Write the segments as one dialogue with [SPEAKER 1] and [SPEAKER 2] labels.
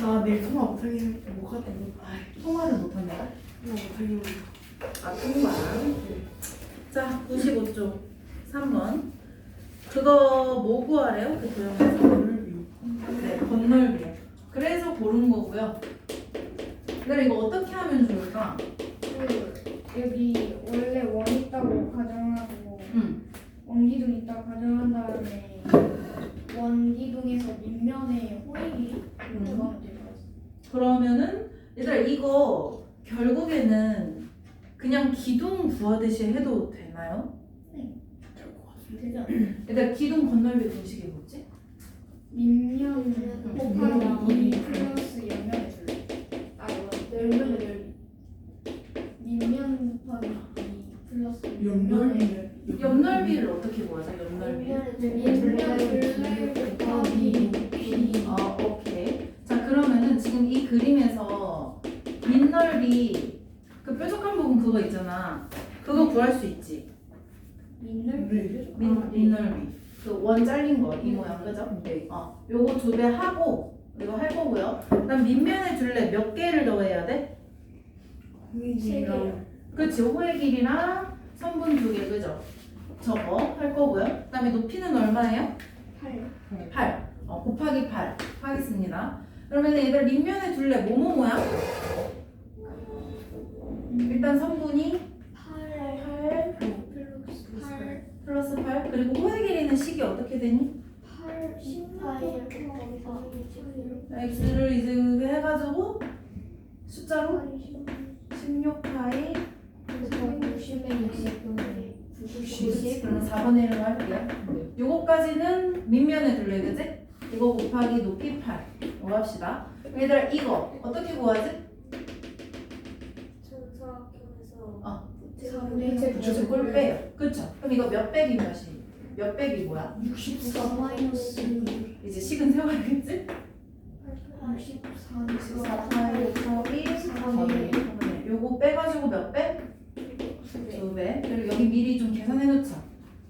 [SPEAKER 1] 나 내일 통화 못하겠는 못 갔다
[SPEAKER 2] 아, 통화를 못한다.
[SPEAKER 1] 나 못하겠는
[SPEAKER 2] 아, 통화. 자, 95쪽 3번. 그거 뭐 구하래요? 그 도형에서? 네, 건널비요. 그래서 고른 거고요. 근데 이거 어떻게 하면 좋을까?
[SPEAKER 3] 그 여기 원래 원 있다고 가정하고
[SPEAKER 2] 음.
[SPEAKER 3] 원기둥 있다고 가정한 다음에 원기둥에서 밑면에 것 같아요.
[SPEAKER 2] 그러면은 얘들아 이거 결국에는 그냥 기둥 구하듯이 해도 되나요?
[SPEAKER 3] 되죠?
[SPEAKER 2] 얘들아 기둥 건널비 공식이 뭐지?
[SPEAKER 3] 밑면
[SPEAKER 1] 음.
[SPEAKER 3] 곱하기 2 플러스 옆면의 둘. 아 옆면의 넓이. 밑면 곱하기 2 플러스 옆면의 넓이.
[SPEAKER 2] 옆 넓이를 어떻게 구하죠? 옆 넓이.
[SPEAKER 3] 밑면 둘 곱하기
[SPEAKER 2] 그거 있잖아. 그거 구할 수 있지.
[SPEAKER 3] 밑넓이.
[SPEAKER 2] 밑 밑넓이. 그원 잘린 거 이 모양 그죠? 어 요거 두 배 하고 이거 할 거고요. 그다음 밑면에 둘레 몇 개를 더해야 돼?
[SPEAKER 1] 호익이랑
[SPEAKER 2] 그치 호의 길이랑 선분 두 개 그죠? 저거 할 거고요. 그 다음에 높이는 얼마예요?
[SPEAKER 3] 8.
[SPEAKER 2] 8. 어, 곱하기 8 하겠습니다. 그러면 얘들 밑면에 둘레 뭐뭐 모양? 일단 선분이
[SPEAKER 3] 8 플러스 8
[SPEAKER 2] 플러스 8 그리고 호의 길이는 식이 어떻게 되니?
[SPEAKER 3] 8 18
[SPEAKER 2] x를 이제 해가지고 숫자로 16 파이 90 그러면 4분의 1로 할게요. 요거까지는 밑면에 둘레 그지? 이거 곱하기 높이 8 이거 합시다. 얘들아 이거 어떻게 구하지? 어. 그쵸 꼴 빼요. 그쵸? 그럼 이거 몇 빼기 몇이? 몇 빼기 뭐야?
[SPEAKER 3] 64 마이너스
[SPEAKER 2] 이제 식은 세워야겠지?
[SPEAKER 3] 64
[SPEAKER 2] 4파이 곱하기 4분의 1 요거 빼가지고 몇 배? 두 배. 그리고 여기 미리 좀 계산해 놓자.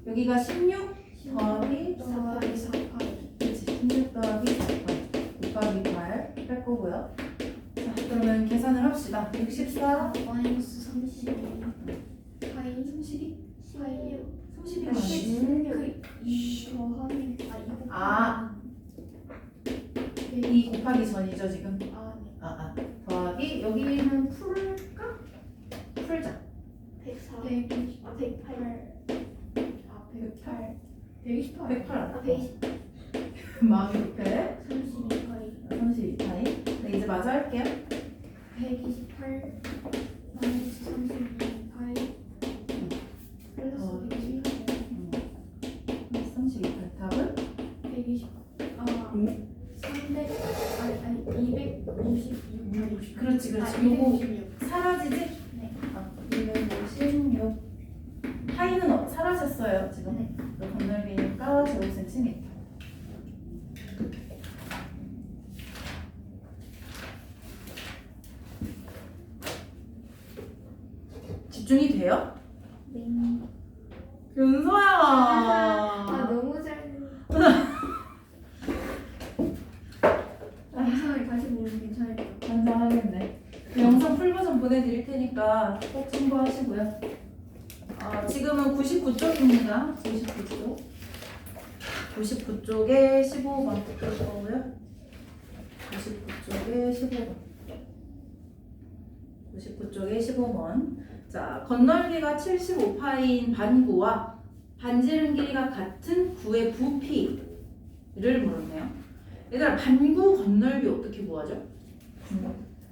[SPEAKER 2] 여기가 16 더하기
[SPEAKER 3] 4파이 4파이
[SPEAKER 2] 그치 16 더하기 4파이 곱하기 8뺄 거고요. 자 그러면 계산을 합시다. 64
[SPEAKER 3] 마이너스 32 파이 32 파이
[SPEAKER 2] 32가 아니지?
[SPEAKER 3] 2 더하기 아
[SPEAKER 2] 아.
[SPEAKER 3] 이거
[SPEAKER 2] 2 곱하기 전이죠 지금?
[SPEAKER 3] 아 네.
[SPEAKER 2] 아, 아. 더하기 여기는 풀까? 풀자.
[SPEAKER 3] 120아 108. 아 108. 128.
[SPEAKER 2] 108 알아? 마음이 급해.
[SPEAKER 3] 32 파이
[SPEAKER 2] 32파이. 네, 이제 마저 할게요.
[SPEAKER 3] 128 마이너스 32파이 플러스 128
[SPEAKER 2] 32파이 답은?
[SPEAKER 3] 120아
[SPEAKER 1] 응?
[SPEAKER 3] 300 아니 아니 256
[SPEAKER 2] 그렇지,
[SPEAKER 3] 아,
[SPEAKER 2] 그렇지. 요거
[SPEAKER 3] 256
[SPEAKER 2] 사라지지?
[SPEAKER 3] 네.
[SPEAKER 2] 아, 256. 파이는 어, 사라졌어요, 지금.
[SPEAKER 3] 네.
[SPEAKER 2] 이거 건널비니까 제곱 센티미터. 집중이 돼요?
[SPEAKER 3] 네.
[SPEAKER 2] 윤서야.
[SPEAKER 3] 아 너무 잘 영상을 다시 보면 괜찮을까요?
[SPEAKER 2] 완성하겠네. 그 영상 풀 버전 보내드릴 테니까 꼭 참고하시고요. 어, 지금은 99쪽입니다. 99쪽. 99쪽에 15번 볼 거고요. 99쪽에 15번. 99쪽에 15번. 자, 건널비가 75파인 반구와 반지름 길이가 같은 구의 부피를 물었네요. 얘들아, 반구 건널비 어떻게 구하죠?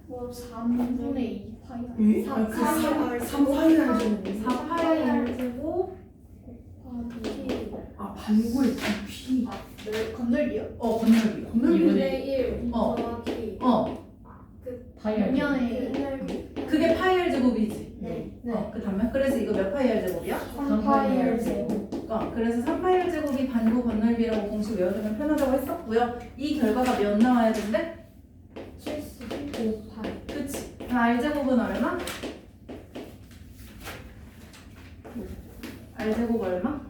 [SPEAKER 3] 뭐 3분의 2 파이
[SPEAKER 1] 응?
[SPEAKER 3] 사-
[SPEAKER 1] 아, 그
[SPEAKER 3] 사-
[SPEAKER 1] 사- 삼파이를 하시는
[SPEAKER 2] 4파이를 주고
[SPEAKER 3] 곱하기
[SPEAKER 1] 아 반고의 부피.
[SPEAKER 3] 네, 건널비요?
[SPEAKER 2] 어 건널비
[SPEAKER 1] 건널비네
[SPEAKER 3] 1
[SPEAKER 2] 어.
[SPEAKER 3] 더하기
[SPEAKER 2] 어.
[SPEAKER 3] 면
[SPEAKER 2] 그게 파이알 제곱이지
[SPEAKER 3] 네.
[SPEAKER 2] 어, 그 다음에 그래서 이거 몇 파이알 제곱이야?
[SPEAKER 3] 3파이를 제곱
[SPEAKER 2] 어, 그래서 3파이알 제곱이 반구 건널비라고 공식 외워두면 편하다고 했었고요 이 결과가 몇 나와야 된대?
[SPEAKER 3] 75파이
[SPEAKER 2] 그치 그럼 R 제곱은 얼마? R 제곱 얼마?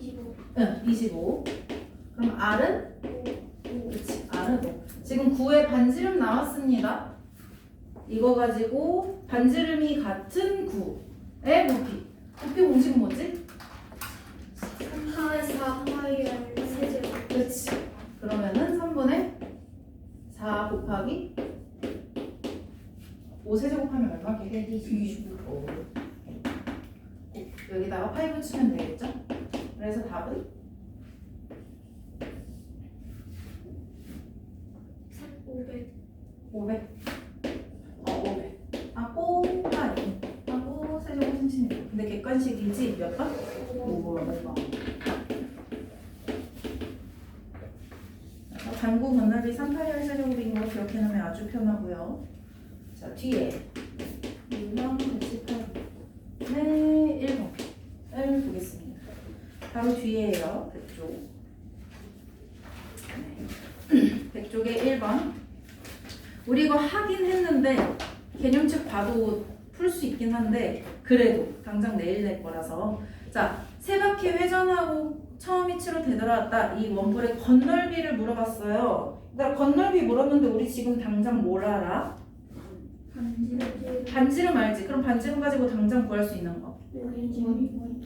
[SPEAKER 3] 25
[SPEAKER 2] 응 25 그럼 R은?
[SPEAKER 3] 5
[SPEAKER 2] 그치 R은 나누고 지금 9에 반지름 나왔습니다. 이거 가지고 반지름이 같은 9의 부피. 부피 공식 뭐지?
[SPEAKER 3] 3파 4파이를 세제곱
[SPEAKER 2] 그렇지. 그러면은 3분의 4 곱하기 5 세제곱하면 얼마? 걔 25. 여기다가 8 붙이면 되겠죠? 그래서 답은
[SPEAKER 3] 500
[SPEAKER 2] 500. 어, 500. 하고 8. 하고 세제곱 36. 객관식이지 몇 번? 5번. 단구 건널비 381 세제곱인 거 기억해놓으면 아주 편하고요. 자, 뒤에 유형 배치판 네, 1번을 보겠습니다. 바로 뒤에요. 백쪽. 네. 백쪽의 1번. 우리 이거 하긴 했는데 개념책 봐도 풀 수 있긴 한데 그래도 당장 내일 낼 거라서 자, 세 바퀴 회전하고 처음 위치로 되돌아왔다. 이 원뿔의 건널비를 물어봤어요. 그러니까 건널비 물었는데 우리 지금 당장 뭘 알아?
[SPEAKER 3] 반지름
[SPEAKER 2] 반지름 알지? 그럼 반지름 가지고 당장 구할 수 있는 거.
[SPEAKER 3] 둘레 원지름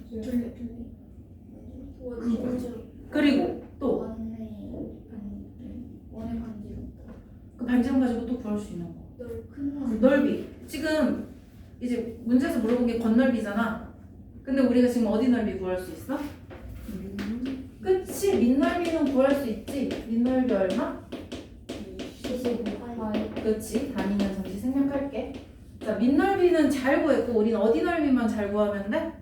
[SPEAKER 2] 그리고 또 그
[SPEAKER 3] 반지름
[SPEAKER 2] 가지고 또 구할 수 있는 거. 넓이. 지금 이제 문제에서 물어본 게 건널비잖아. 근데 우리가 지금 어디 넓이 구할 수 있어? 그치? 밑넓이는 구할 수 있지. 밑넓이 얼마?
[SPEAKER 3] 75파이
[SPEAKER 2] 그치? 다니면 잠시 생략할게. 자, 밑넓이는 잘 구했고 우린 어디 넓이만 잘 구하면 돼?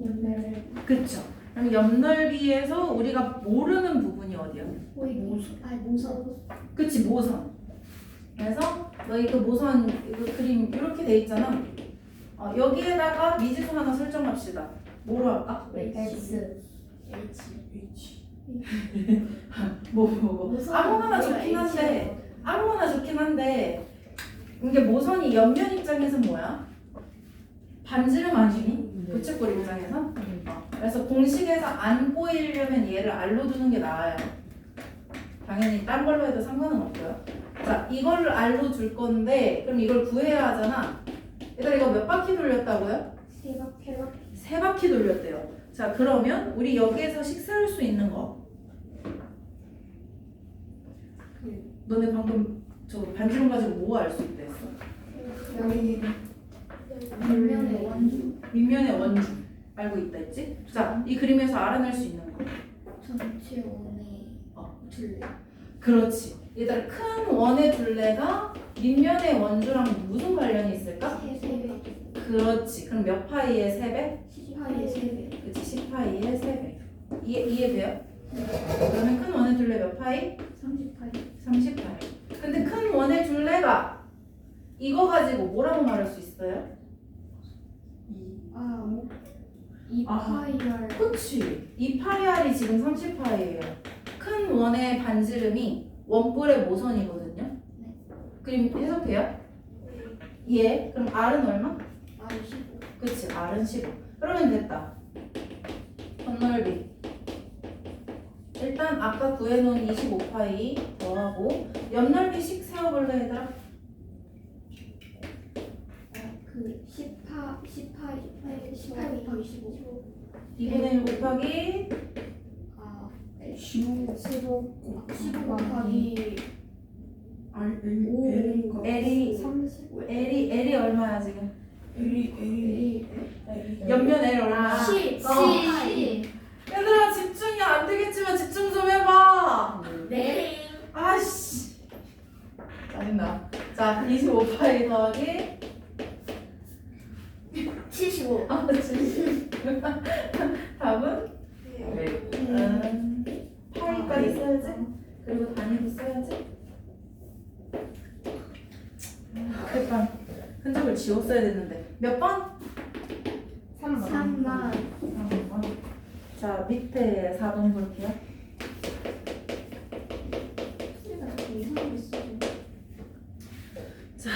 [SPEAKER 3] 연매를
[SPEAKER 2] 그쵸? 그럼 옆넓이에서 우리가 모르는 부분이 어디야?
[SPEAKER 3] 모선 아니 모선
[SPEAKER 2] 그치 모선 그래서 너희 그 모선 이거 그림 이렇게 돼 있잖아 어, 여기에다가 미지수 하나 설정합시다. 뭐로 할까?
[SPEAKER 3] X
[SPEAKER 1] H.
[SPEAKER 2] 뭐 뭐고 아무거나 좋긴 한데 아무거나 좋긴 한데 이게 모선이 옆면 입장에서 뭐야? 반지름 아니니? 부채꼴 입장에서? 어, 그래서 공식에서 안 보이려면 얘를 알로 두는 게 나아요. 당연히 딴 걸로 해도 상관은 없고요. 자 이거를 알로 줄 건데 그럼 이걸 구해야 하잖아 얘들아 이거 몇 바퀴 돌렸다고요?
[SPEAKER 3] 세바퀴
[SPEAKER 2] 세 바퀴 돌렸대요 자 그러면 우리 여기에서 식사할 수 있는 거 너네 방금 저 반지름 가지고 뭐 알 수 있다 했어?
[SPEAKER 1] 여기
[SPEAKER 3] 옆면의 원주
[SPEAKER 2] 밑면의 원주 알고 있다 했지? 자이 그림에서 알아낼 수 있는 거
[SPEAKER 3] 전체 원의
[SPEAKER 2] 어.
[SPEAKER 3] 둘레
[SPEAKER 2] 그렇지 얘들아 큰 원의 둘레가 밑면의 원주랑 무슨 관련이 있을까? 그렇지. 그럼 몇 파이의 세배?
[SPEAKER 3] 10파이의 세배.
[SPEAKER 2] 그치 10파이의 세배. 이해, 이해돼요? 그러면 큰 원의 둘레 몇 파이?
[SPEAKER 3] 30파이.
[SPEAKER 2] 30파이. 근데 큰 원의 둘레가 이거 가지고 뭐라고 말할 수 있어요?
[SPEAKER 3] 아 2파이를
[SPEAKER 2] 그치. 2파이알이 지금 30파이예요. 큰 원의 반지름이 원뿔의 모선이거든요
[SPEAKER 3] 네.
[SPEAKER 2] 그림 해석돼요? 예 그럼 R은 얼마?
[SPEAKER 3] 아 15.
[SPEAKER 2] 그치 R은 15 그러면 됐다 건널비 일단 아까 구해놓은 25파이 더하고 옆넓이씩 세워볼래 얘들아?
[SPEAKER 3] 그 10파 10파이 18 곱하기 15.
[SPEAKER 2] 2분의 1 곱하기
[SPEAKER 3] 아
[SPEAKER 1] 15
[SPEAKER 3] 15 15 곱하기
[SPEAKER 1] R L
[SPEAKER 3] 오.
[SPEAKER 1] L인가?
[SPEAKER 2] L이
[SPEAKER 3] 30
[SPEAKER 2] L이 L이 얼마야 지금?
[SPEAKER 1] L이 L이
[SPEAKER 2] 옆면 네. L 얼마?
[SPEAKER 3] 아, 야시
[SPEAKER 2] 어.
[SPEAKER 3] 시
[SPEAKER 2] 얘들아 집중이 안 되겠지만 집중 좀 해봐.
[SPEAKER 3] 내리
[SPEAKER 2] 아씨. 짜증나. 자, 25 파이 더하기
[SPEAKER 3] 75
[SPEAKER 2] 아, 75 그러니까 흔적을 지웠어야 됐는데 몇 번?
[SPEAKER 3] 3만. 3만.
[SPEAKER 2] 4번 자 밑에 4번 볼게요
[SPEAKER 3] 쓰죠.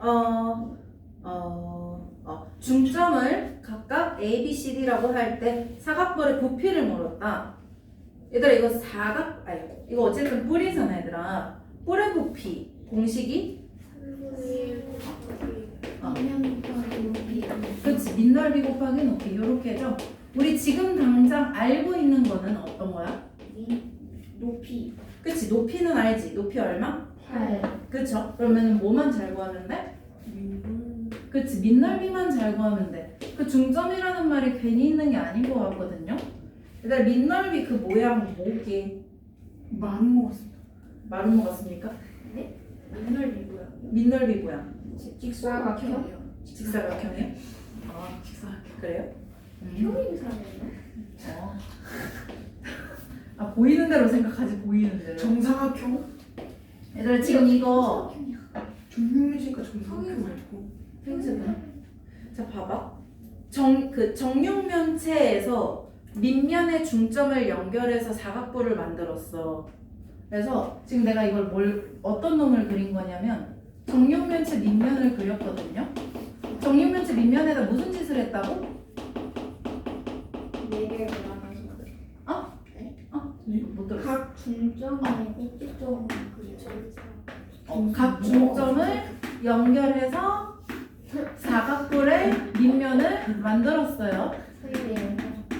[SPEAKER 2] 어, 어, 어, 중점을 각각 A, B, C, D라고 할 때 사각벌의 부피를 물었다. 얘들아 이거 사각, 아니 이거 어쨌든 뿔이잖아 얘들아. 뿔의 부피 공식이
[SPEAKER 3] 3분의 1 곱하기
[SPEAKER 2] 어.
[SPEAKER 3] 밑면 곱하기 높이
[SPEAKER 2] 그렇지 밑넓이 곱하기 높이 이렇게죠. 우리 지금 당장 알고 있는 거는 어떤 거야?
[SPEAKER 3] 높이
[SPEAKER 2] 그치 높이는 알지. 높이 얼마?
[SPEAKER 3] 8
[SPEAKER 2] 그쵸? 그러면 뭐만 잘 구하면 돼? 그치 밑넓이만 잘 구하면 돼. 그 중점이라는 말이 괜히 있는 게 아닌 것 같거든요. 얘들아 밑넓이 그 모양 뭐게
[SPEAKER 1] 많은 것 같습니다.
[SPEAKER 2] 마른 것 같습니까?
[SPEAKER 3] 밑넓이 뭐 야?
[SPEAKER 2] 밑넓이 모양
[SPEAKER 3] 직사각형이요
[SPEAKER 2] 직사각형이요? 아 직사각형 그래요? 음.
[SPEAKER 3] 평행사네요
[SPEAKER 2] 어. 아 보이는 대로 생각하지 보이는 대로.
[SPEAKER 1] 정사각형?
[SPEAKER 2] 얘들아 지금 이거
[SPEAKER 1] 정육면이니까 정사각형 말고.
[SPEAKER 2] 펜슬이야. 자 봐봐. 정 그 정육면체에서 밑면의 중점을 연결해서 사각부를 만들었어. 그래서 지금 내가 이걸 뭘 어떤 놈을 그린 거냐면 정육면체 밑면을 그렸거든요. 정육면체 밑면에다 무슨 짓을 했다고?
[SPEAKER 3] 네 개가 나눠서
[SPEAKER 2] 못 들었어.
[SPEAKER 3] 각 중점의 꼭지점을 그리죠
[SPEAKER 2] 어, 각 중점을 연결해서 사각뿔의 밑면을 만들었어요.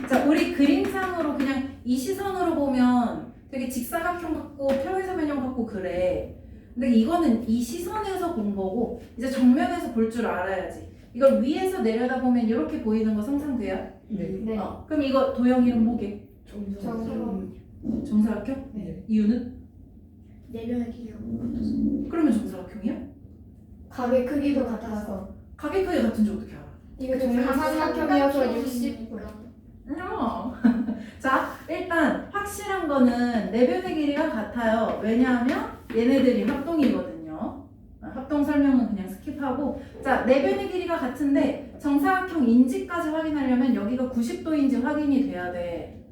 [SPEAKER 2] 자, 우리 그림상으로 그냥 이 시선으로 보면 되게 직사각형 같고 평행사면형 같고 그래. 근데 이거는 이 시선에서 본 거고 이제 정면에서 볼 줄 알아야지. 이걸 위에서 내려다보면 이렇게 보이는 거 상상돼요?
[SPEAKER 1] 네.
[SPEAKER 3] 네
[SPEAKER 2] 어, 그럼 이거 도형 이름 뭐게?
[SPEAKER 1] 정사각형.
[SPEAKER 2] 정사각형?
[SPEAKER 3] 네.
[SPEAKER 2] 이유는?
[SPEAKER 3] 내면의 기억
[SPEAKER 2] 그러면 정사각형이야?
[SPEAKER 3] 각의 크기도 같아서
[SPEAKER 2] 가게 크기 같은 줄 어떻게 알아?
[SPEAKER 3] 이거
[SPEAKER 4] 정사각형이어서 60
[SPEAKER 2] 어. 자, 일단 확실한 거는 내변의 길이가 같아요. 왜냐하면 얘네들이 합동이거든요. 어, 합동 설명은 그냥 스킵하고 자, 내변의 길이가 같은데 정사각형 인지까지 확인하려면 여기가 90도인지 확인이 돼야 돼.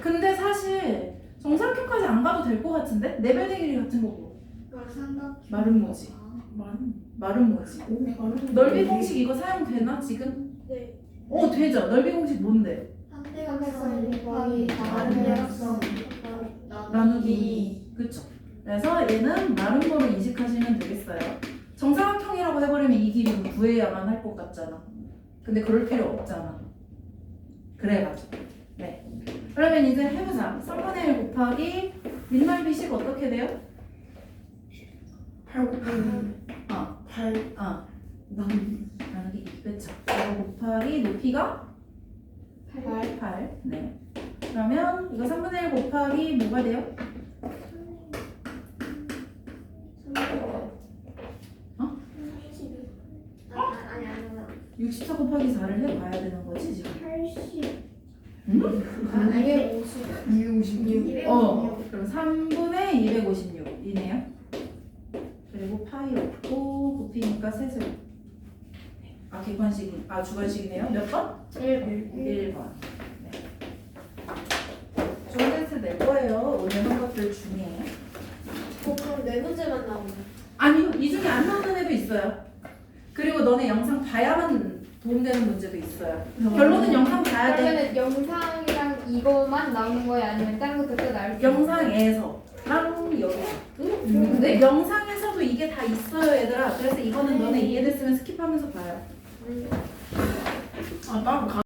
[SPEAKER 2] 근데 사실 정사각형까지 안 가도 될 것 같은데? 내변의 길이 같은 거고. 말은 뭐지?
[SPEAKER 1] 오, 많은.
[SPEAKER 2] 넓이 공식 이거 사용되나 지금?
[SPEAKER 3] 네
[SPEAKER 2] 어 되죠. 넓이 공식 뭔데?
[SPEAKER 3] 상대각선 곱하기 다른 대각선
[SPEAKER 2] 나누기 그쵸 그래서 얘는 마른 거로 인식하시면 되겠어요 정사각형이라고 해버리면 이 길이는 구해야만 할 것 같잖아 근데 그럴 필요 없잖아 그래가지고 네 그러면 이제 해보자 3분의 1 곱하기 밑넓이식 어떻게 돼요?
[SPEAKER 1] 8 곱하기.
[SPEAKER 2] 어.
[SPEAKER 1] 8
[SPEAKER 2] 어
[SPEAKER 1] 나누기.
[SPEAKER 2] 나누기 2 그쵸 이거 곱하기 높이가
[SPEAKER 3] 8
[SPEAKER 2] 8 네. 그러면 이거 3분의 1 곱하기 뭐가 돼요? 어?
[SPEAKER 3] 아니 아니 아니
[SPEAKER 2] 64 곱하기 4를 해봐야 되는 거지 지금
[SPEAKER 3] 80
[SPEAKER 4] 아니
[SPEAKER 3] 50
[SPEAKER 1] 256.
[SPEAKER 2] 어, 그럼 3분의 256이네요. 그리고 파이 없고 곱히니까 셋을. 아, 객관식이, 아, 주관식이네요. 몇 번?
[SPEAKER 3] 1
[SPEAKER 2] 1번. 네. 좋은 테스트 낼 거예요. 오늘 한 것들 중에.
[SPEAKER 4] 그럼 네 문제만 나오네.
[SPEAKER 2] 아니요, 이 중에 안 나오는 애도 있어요. 그리고 너네 영상 봐야만 도움되는 문제도 있어요. 결론은 영상 봐야 돼.
[SPEAKER 4] 그러면은 영상이랑 이거만 나오는 거예요? 아니면 다른 것도 또 나올 수
[SPEAKER 2] 영상에서. 랑 여기서. 근데 영상에서도 이게 다 있어요 얘들아. 그래서 이거는 너네 이해됐으면 스킵하면서 봐요.
[SPEAKER 4] 있는
[SPEAKER 1] 아, 따로 가.